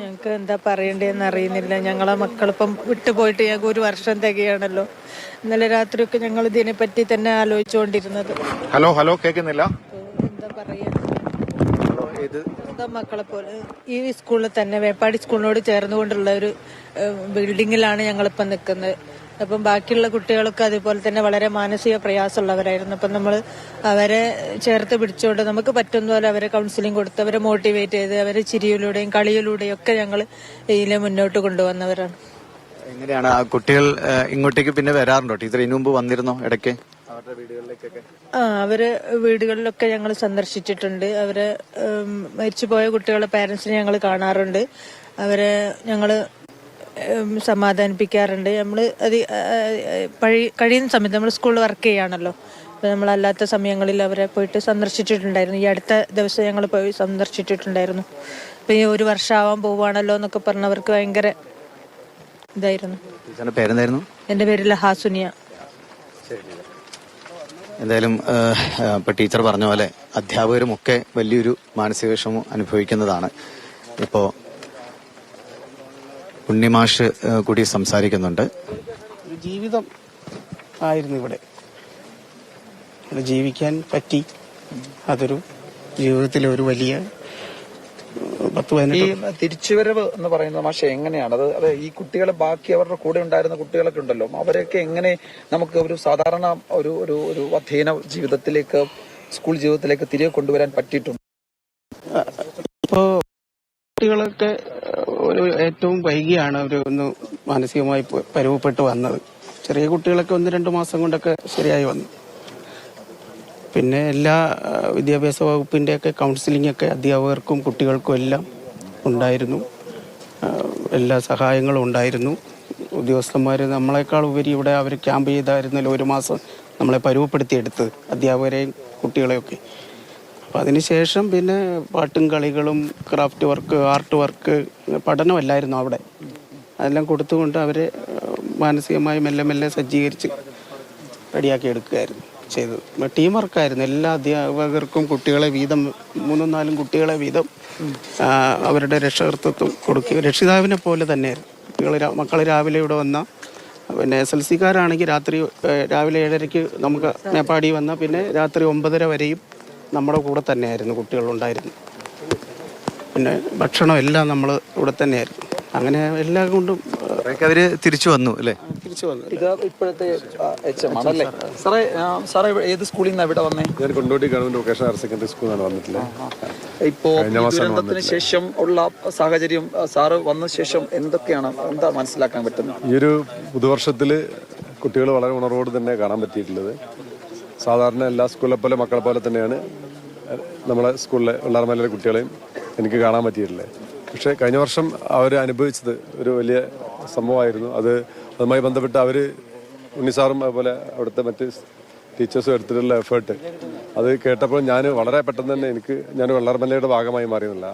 ഞങ്ങൾക്ക് എന്താ പറയണ്ടേന്ന് അറിയുന്നില്ല. ഞങ്ങളെ മക്കളിപ്പം വിട്ടുപോയിട്ട് ഞങ്ങൾക്ക് ഒരു വർഷം തികയാണല്ലോ. ഇന്നലെ രാത്രിയൊക്കെ ഞങ്ങൾ ഇതിനെപ്പറ്റി തന്നെ ആലോചിച്ചുകൊണ്ടിരുന്നത്. ഹലോ ഹലോ കേൾക്കുന്നില്ല? എന്താ പറയാ? സ്വന്തം മക്കളെ പോലെ ഈ സ്കൂളിൽ തന്നെ വേപ്പാടി സ്കൂളിനോട് ചേർന്നുകൊണ്ടുള്ള ഒരു ബിൽഡിങ്ങിലാണ് ഞങ്ങളിപ്പം നിൽക്കുന്നത്. അപ്പം ബാക്കിയുള്ള കുട്ടികളൊക്കെ അതുപോലെ തന്നെ വളരെ മാനസിക പ്രയാസമുള്ളവരായിരുന്നു. അപ്പം നമ്മൾ അവരെ ചേർത്ത് പിടിച്ചുകൊണ്ട് നമുക്ക് പറ്റുന്ന പോലെ അവരെ കൗൺസിലിംഗ് കൊടുത്ത് അവരെ മോട്ടിവേറ്റ് ചെയ്ത് അവരെ ചിരിയിലൂടെയും കളിയിലൂടെയും ഒക്കെ ഞങ്ങൾ ഇതിലെ മുന്നോട്ട് കൊണ്ടുവന്നവരാണ്. എങ്ങനെയാണ് ആ കുട്ടികൾ ഇങ്ങോട്ടേക്ക് പിന്നെ വരാറുണ്ടോ? ടീച്ചർ ഇതിനു മുമ്പ് വന്നിരുന്നോ ഇടയ്ക്ക്? ആ അവർ വീടുകളിലൊക്കെ ഞങ്ങൾ സന്ദർശിച്ചിട്ടുണ്ട്. അവരെ മരിച്ചുപോയ കുട്ടികളുടെ പാരന്റ്സിനെ ഞങ്ങൾ കാണാറുണ്ട്. അവരെ ഞങ്ങൾ സമാധാനിപ്പിക്കാറുണ്ട്. നമ്മൾ അത് പഴി- കഴിയുന്ന സമയത്ത് നമ്മൾ സ്കൂളിൽ വർക്ക് ചെയ്യുകയാണല്ലോ. അപ്പോൾ നമ്മളല്ലാത്ത സമയങ്ങളിൽ അവരെ പോയിട്ട് സന്ദർശിച്ചിട്ടുണ്ടായിരുന്നു. ഈ അടുത്ത ദിവസം ഞങ്ങൾ പോയി സന്ദർശിച്ചിട്ടുണ്ടായിരുന്നു. അപ്പോൾ ഈ ഒരു വർഷമാവാൻ പോവുകയാണല്ലോ എന്നൊക്കെ പറഞ്ഞവർക്ക് ഭയങ്കര ഇതായിരുന്നു. പേരെന്തായിരുന്നു? എന്റെ പേര് ലഹാസുനിയ എന്തായാലും ഇപ്പൊ ടീച്ചർ പറഞ്ഞ പോലെ അധ്യാപകരും ഒക്കെ വലിയൊരു മാനസിക വിഷമം അനുഭവിക്കുന്നതാണ്. ഇപ്പോ ഉണ്ണിമാഷ് കൂടി സംസാരിക്കുന്നുണ്ട്. ജീവിതം ആയിരുന്നു ഇവിടെ. ജീവിക്കാൻ പറ്റി. അതൊരു ജീവിതത്തിലെ ഒരു വലിയ ഈ തിരിച്ചുവരവ് എന്ന് പറയുന്നത് മാഷെ എങ്ങനെയാണ്? അത് അത് ഈ കുട്ടികളെ ബാക്കി അവരുടെ കൂടെ ഉണ്ടായിരുന്ന കുട്ടികളൊക്കെ ഉണ്ടല്ലോ. അവരെയൊക്കെ എങ്ങനെ നമുക്ക് ഒരു സാധാരണ ഒരു ഒരു അധ്യയന ജീവിതത്തിലേക്ക് സ്കൂൾ ജീവിതത്തിലേക്ക് തിരികെ കൊണ്ടുവരാൻ പറ്റിയിട്ടുണ്ട്? കുട്ടികളൊക്കെ ഒരു ഏറ്റവും വൈകിയാണ് അവർ ഒന്ന് മാനസികമായി പരുവപ്പെട്ട് വന്നത്. ചെറിയ കുട്ടികളൊക്കെ ഒന്ന് രണ്ട് മാസം കൊണ്ടൊക്കെ ശരിയായി വന്നു. പിന്നെ എല്ലാ വിദ്യാഭ്യാസ വകുപ്പിന്റെയൊക്കെ കൗൺസിലിംഗ് ഒക്കെ അധ്യാപകർക്കും കുട്ടികൾക്കും എല്ലാം ഉണ്ടായിരുന്നു. എല്ലാ സഹായങ്ങളും ഉണ്ടായിരുന്നു. ഉദ്യോഗസ്ഥന്മാർ നമ്മളെക്കാൾ ഉപരി ഇവിടെ അവർ ക്യാമ്പ് ചെയ്തായിരുന്നല്ലോ ഒരു മാസം നമ്മളെ പരുവപ്പെടുത്തിയെടുത്ത് അധ്യാപകരെയും കുട്ടികളെയൊക്കെ. അപ്പം അതിനുശേഷം പിന്നെ പാട്ടും കളികളും ക്രാഫ്റ്റ് വർക്ക് ആർട്ട് വർക്ക് പഠനമല്ലായിരുന്നു അവിടെ. അതെല്ലാം കൊടുത്തുകൊണ്ട് അവരെ മാനസികമായി മെല്ലെ മെല്ലെ സജ്ജീകരിച്ച് റെഡിയാക്കി എടുക്കുകയായിരുന്നു ചെയ്തത്. ടീം വർക്കായിരുന്നു എല്ലാ അധ്യാപകർക്കും കുട്ടികളെ വീതം മൂന്നും നാലും കുട്ടികളെ വീതം അവരുടെ രക്ഷകർത്തത്വം കൊടുക്കുക. രക്ഷിതാവിനെ പോലെ തന്നെയായിരുന്നു. കുട്ടികൾ മക്കൾ രാവിലെ ഇവിടെ വന്ന പിന്നെ എസ് എൽ സിക്കാരാണെങ്കിൽ രാത്രി രാവിലെ ഏഴരയ്ക്ക് നമുക്ക് മേപ്പാടി വന്ന പിന്നെ രാത്രി ഒമ്പതര വരെയും നമ്മുടെ കൂടെ തന്നെയായിരുന്നു കുട്ടികളുണ്ടായിരുന്നു പിന്നെ ഭക്ഷണം എല്ലാം നമ്മൾ ഇവിടെ തന്നെയായിരുന്നു. അങ്ങനെ എല്ലാം കൊണ്ടും അവർ തിരിച്ചു വന്നു അല്ലേ? തിരിച്ചു വന്നു. ഇത് ഇപ്പോഴത്തെ എച്ച് എം ആണല്ലേ? സാറേ സാറേ ഏത് സ്കൂളിൽ നിന്നാണ് ഇവിടെ വന്നേ? ഞാൻ Kondotty government vocational higher secondary സ്കൂളിലാണ് വന്നിട്ടുള്ളത്. ഇപ്പോ ഈ ദുരന്തത്തിന് ശേഷം ഉള്ള സാഹചര്യം സാറ് വന്ന ശേഷം എന്തൊക്കെയാണ് എന്താ മനസ്സിലാക്കാൻ പറ്റുന്നത്? ഈ ഒരു പുതുവർഷത്തിൽ കുട്ടികൾ വളരെ ഉണർവോട് തന്നെ കാണാൻ പറ്റിയിട്ടുള്ളത്. സാധാരണ എല്ലാ സ്കൂളിലെ പോലെ മക്കളെ പോലെ തന്നെയാണ് നമ്മളെ സ്കൂളിലെ ഉള്ളാർമലയിലെ കുട്ടികളെയും എനിക്ക് കാണാൻ പറ്റിയിട്ടില്ലേ? പക്ഷേ കഴിഞ്ഞ വർഷം അവർ അനുഭവിച്ചത് ഒരു വലിയ സംഭവമായിരുന്നു. അത് അതുമായി ബന്ധപ്പെട്ട് അവർ ഉണ്ണിസാറും അതുപോലെ അവിടുത്തെ മറ്റ് ടീച്ചേഴ്സും എടുത്തിട്ടുള്ള എഫേർട്ട് അത് കേട്ടപ്പോൾ ഞാൻ വളരെ പെട്ടെന്ന് തന്നെ എനിക്ക് ഞാൻ വെള്ളാർമലയുടെ ഭാഗമായി മാറിയെന്നില്ല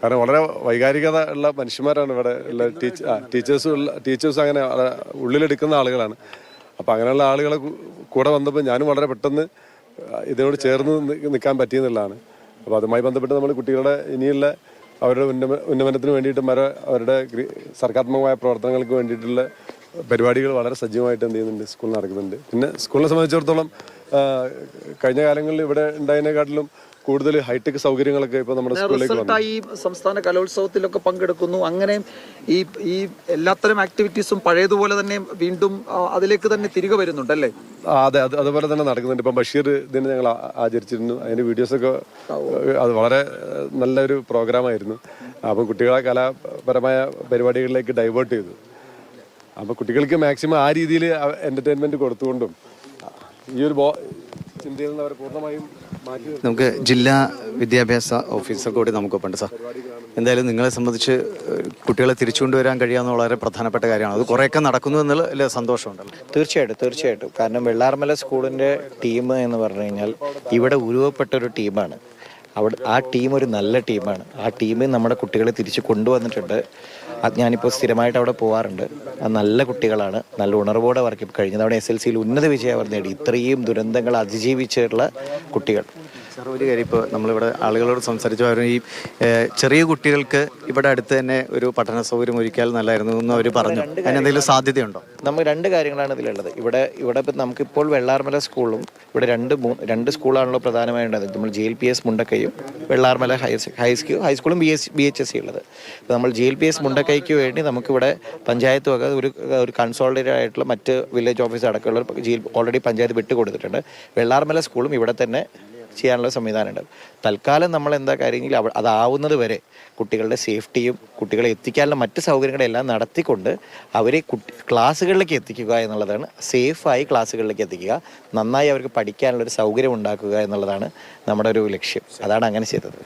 കാരണം വളരെ വൈകാരികത ഉള്ള മനുഷ്യന്മാരാണ് ഇവിടെ ഉള്ള ടീച്ച ടീച്ചേഴ്സും ഉള്ള ടീച്ചേഴ്സും അങ്ങനെ ഉള്ളിലെടുക്കുന്ന ആളുകളാണ്. അപ്പം അങ്ങനെയുള്ള ആളുകളെ കൂടെ വന്നപ്പോൾ ഞാനും വളരെ പെട്ടെന്ന് ഇതിനോട് ചേർന്ന് നിൽക്കാൻ പറ്റിയെന്നുള്ളതാണ്. അപ്പോൾ അതുമായി ബന്ധപ്പെട്ട് നമ്മൾ കുട്ടികളുടെ ഇനിയുള്ള അവരുടെ ഉന്നമ ഉന്നമനത്തിന് വേണ്ടിയിട്ടും വരെ അവരുടെ സർക്കാത്മകമായ പ്രവർത്തനങ്ങൾക്ക് വേണ്ടിയിട്ടുള്ള പരിപാടികൾ വളരെ സജീവമായിട്ട് എന്ത് ചെയ്യുന്നുണ്ട് സ്കൂളിൽ നടക്കുന്നുണ്ട്. പിന്നെ സ്കൂളിനെ സംബന്ധിച്ചിടത്തോളം കഴിഞ്ഞ കാലങ്ങളിൽ ഇവിടെ ഉണ്ടായതിനെക്കാട്ടിലും കൂടുതൽ ഹൈടെക് സൗകര്യങ്ങളൊക്കെ ഇപ്പോൾ നമ്മുടെ സ്കൂളിലേക്ക് റിസൾട്ടായി സംസ്ഥാന കലോത്സവത്തിലൊക്കെ പങ്കെടുക്കുന്നു. അങ്ങനെ ഈ ഈ എല്ലാത്തരം ആക്ടിവിറ്റീസും പഴയതുപോലെ തന്നെ വീണ്ടും അതിലേക്ക് തന്നെ തിരികെ വരുന്നുണ്ടല്ലേ? അല്ലേ അതെ അത് അതുപോലെ തന്നെ നടക്കുന്നുണ്ട്. ഇപ്പം ബഷീർ ഇതിന് ഞങ്ങൾ ആചരിച്ചിരുന്നു. അതിന്റെ വീഡിയോസൊക്കെ അത് വളരെ നല്ലൊരു പ്രോഗ്രാം ആയിരുന്നു. അപ്പം കുട്ടികളെ കലാപരമായ പരിപാടികളിലേക്ക് ഡൈവേർട്ട് ചെയ്തു. അപ്പോൾ കുട്ടികൾക്ക് മാക്സിമം ആ രീതിയിൽ എന്റർടൈൻമെന്റ് കൊടുത്തുകൊണ്ടും ഈ ഒരു ബോ- ചിന്തയിൽ നിന്ന് അവർ പൂർണമായും മാറ്റി നമുക്ക് ജില്ലാ വിദ്യാഭ്യാസ ഓഫീസർ കൂടി നമുക്കൊപ്പുണ്ട് സാർ. എന്തായാലും നിങ്ങളെ സംബന്ധിച്ച് കുട്ടികളെ തിരിച്ചുകൊണ്ടുവരാൻ കഴിയാവുന്ന വളരെ പ്രധാനപ്പെട്ട കാര്യമാണ്. അത് കുറേയൊക്കെ നടക്കുന്നു എന്നുള്ള സന്തോഷമുണ്ട് സന്തോഷമുണ്ടല്ലോ. തീർച്ചയായിട്ടും തീർച്ചയായിട്ടും. കാരണം വെള്ളാർമല സ്കൂളിന്റെ ടീം എന്ന് പറഞ്ഞു കഴിഞ്ഞാൽ ഇവിടെ ഉരുവപ്പെട്ട ഒരു ടീമാണ്. അവിടെ ആ ടീം ഒരു നല്ല ടീമാണ്. ആ ടീം നമ്മുടെ കുട്ടികളെ തിരിച്ച് കൊണ്ടുവന്നിട്ടുണ്ട്. ഞാനിപ്പോൾ സ്ഥിരമായിട്ട് അവിടെ പോകാറുണ്ട് നല്ല കുട്ടികളാണ്. നല്ല ഉണർവോടെ വർക്ക്. കഴിഞ്ഞ അവിടെ എസ് എൽ സിയിൽ ഉന്നത വിജയം നേടി. ഇത്രയും ദുരന്തങ്ങൾ അതിജീവിച്ചിട്ടുള്ള കുട്ടികൾ. സാർ ഒരു കാര്യം ഇപ്പോൾ നമ്മളിവിടെ ആളുകളോട് സംസാരിച്ചു. അവർ ഈ ചെറിയ കുട്ടികൾക്ക് ഇവിടെ അടുത്ത് തന്നെ ഒരു പഠന സൗകര്യം ഒരുക്കിയാൽ നല്ലായിരുന്നു എന്ന് അവർ പറഞ്ഞു. അതിനെന്തെങ്കിലും സാധ്യതയുണ്ടോ? നമുക്ക് രണ്ട് കാര്യങ്ങളാണ് ഇതിലുള്ളത്. ഇവിടെ ഇവിടെ ഇപ്പം നമുക്കിപ്പോൾ വെള്ളാർമല സ്കൂളും ഇവിടെ രണ്ട് രണ്ട് സ്കൂളാണല്ലോ പ്രധാനമായിട്ടുള്ളത് നമ്മൾ ജി എൽ പി എസ് മുണ്ടക്കയും വെള്ളാർമല ഹൈ ഹൈസ്ക്യൂ ഹൈസ്കൂളും B S B H S C ഉള്ളത്. അപ്പോൾ നമ്മൾ ജി എൽ പി എസ് മുണ്ടക്കൈക്ക് വേണ്ടി നമുക്കിവിടെ പഞ്ചായത്ത് വക ഒരു ഒരു കൺസോളിഡേറ്റഡ് ആയിട്ടുള്ള മറ്റ് വില്ലേജ് ഓഫീസ് അടക്കമുള്ള ജി ഓൾറെഡി പഞ്ചായത്ത് വിട്ടുകൊടുത്തിട്ടുണ്ട്. വെള്ളാർമല സ്കൂളും ഇവിടെ തന്നെ ചെയ്യാനുള്ള സംവിധാനമുണ്ട്. തൽക്കാലം നമ്മൾ എന്താ കാര്യമെങ്കിൽ അതാവുന്നത് വരെ കുട്ടികളുടെ സേഫ്റ്റിയും കുട്ടികളെ എത്തിക്കാനുള്ള മറ്റ് സൗകര്യങ്ങളെല്ലാം നടത്തിക്കൊണ്ട് അവരെ കുട്ടി ക്ലാസ്സുകളിലേക്ക് എത്തിക്കുക എന്നുള്ളതാണ്. സേഫായി ക്ലാസ്സുകളിലേക്ക് എത്തിക്കുക. നന്നായി അവർക്ക് പഠിക്കാനുള്ളൊരു സൗകര്യം ഉണ്ടാക്കുക എന്നുള്ളതാണ് നമ്മുടെ ഒരു ലക്ഷ്യം. അതാണ് അങ്ങനെ ചെയ്തത്.